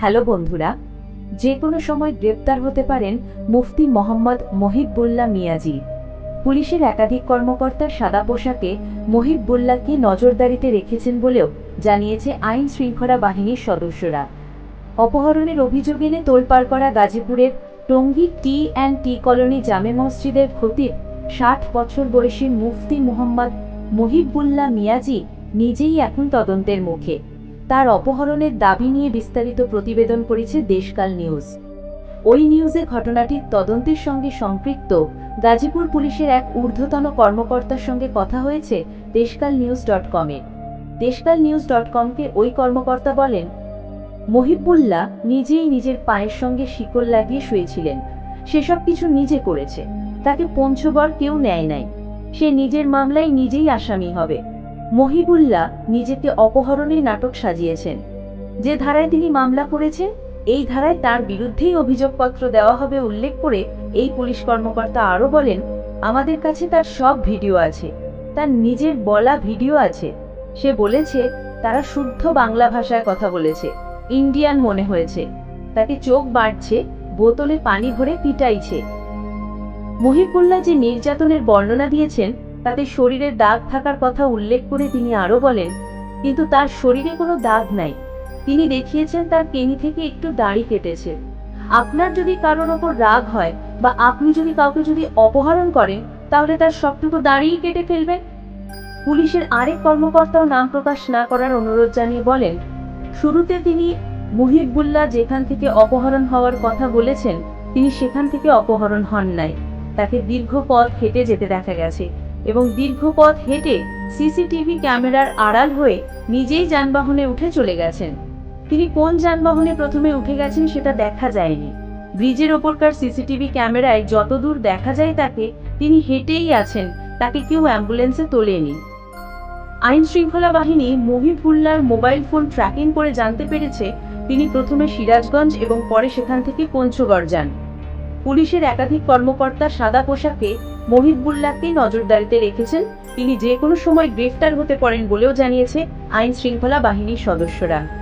Hello বন্ধুরা, যে কোনো সময় গ্রেপ্তার হতে পারেন মুফতি মোহাম্মদ মহিবুল্লাহ মিয়াজি। পুলিশের একাধিক কর্মকর্তা সাদা পোশাকে মহিবুল্লাহকে নজরদারিতে রেখেছেন বলেও জানিয়েছে আইন শৃঙ্খলা বাহিনীর সদস্যরা। অপহরণের অভিযোগ এনে তোলপাড় করা গাজীপুরের Tongi T and T colony জামে মসজিদের খতিব ষাট বছর বয়সী মুফতি মোহাম্মদ মহিবুল্লাহ মিয়াজি নিজেই এখন তদন্তের মুখে। তার অপহরণের দাবি নিয়ে বিস্তারিত প্রতিবেদন করেছে দেশকাল নিউজ। ওই নিউজে ঘটনাটির তদন্তের সঙ্গে সম্পৃক্ত। গাজীপুর পুলিশের এক ঊর্ধ্বতন কর্মকর্তার সঙ্গে কথা হয়েছে দেশকাল নিউজ ডট কমে। দেশকাল নিউজ ডট কমকে ওই কর্মকর্তা বলেন, মহিবুল্লাহ নিজেই নিজের পায়ের সঙ্গে শিকল লাগিয়ে শুয়েছিলেন। সেসব কিছু নিজে করেছে। তাকে পঞ্চগড় কেউ নেয় নাই। সে নিজের মামলায় নিজেই আসামি হবে। মহিবুল্লাহ নিজেকে অপহরণের নাটক সাজিয়েছেন। যে ধারায় তিনি মামলা করেছেন, এই ধারায় তার বিরুদ্ধেই অভিযোগপত্র দেওয়া হবে উল্লেখ করে এই পুলিশ কর্মকর্তা আরও বলেন, আমাদের কাছে তার সব ভিডিও আছে। তার নিজের বলা ভিডিও আছে। সে বলেছে, তারা শুদ্ধ বাংলা ভাষায় কথা বলেছে। ইন্ডিয়ান মনে হয়েছে। তাকে চোখ বাড়ছে বোতলে পানি ভরে পিটাইছে। মহিবুল্লাহ যে নির্যাতনের বর্ণনা দিয়েছেন তাতে শরীরে দাগ থাকার কথা উল্লেখ করে তিনি আরও বলেন, কিন্তু তার শরীরে কোনো দাগ নাই। তিনি দেখিয়েছেন তার কেনি থেকে একটু দাড়ি কেটেছে। আপনার যদি কারোর ওপর রাগ হয় বা আপনি যদি কাউকে যদি অপহরণ করেন, তাহলে তার সবটুকু দাড়িই কেটে ফেলবেন পুলিশের আরেক কর্মকর্তাও নাম প্রকাশ না করার অনুরোধ জানিয়ে বলেন, শুরুতে তিনি মুহিবুল্লাহ যেখান থেকে অপহরণ হওয়ার কথা বলেছেন, তিনি সেখান থেকে অপহরণ হন নাই। তাকে দীর্ঘ পথ হেঁটে যেতে দেখা গেছে। এবং দীর্ঘ পথ হেঁটে সিসিটিভি ক্যামেরার আড়াল হয়ে নিজেই যানবাহনে উঠে চলে গেছেন। তিনি কোন যানবাহনে প্রথমে উঠে গেছেন সেটা দেখা যায়নি। ব্রিজের ওপরকার সিসিটিভি ক্যামেরায় যতদূর দেখা যায় তাকে, তিনি হেঁটেই আছেন, তাকে কেউ অ্যাম্বুলেন্সে তোলেনি। আইন শৃঙ্খলা বাহিনী মহিবুল্লার মোবাইল ফোন ট্র্যাকিং করে জানতে পেরেছে, তিনি প্রথমে সিরাজগঞ্জ এবং পরে সেখান থেকে পঞ্চগড় যান। পুলিশের একাধিক কর্মকর্তা সাদা পোশাকে মহিবুল্লাহকে নজরদারিতে রেখেছেন। তিনি যে কোনো সময় গ্রেফতার হতে পারেন বলেও জানিয়েছে আইন শৃঙ্খলা বাহিনীর সদস্যরা।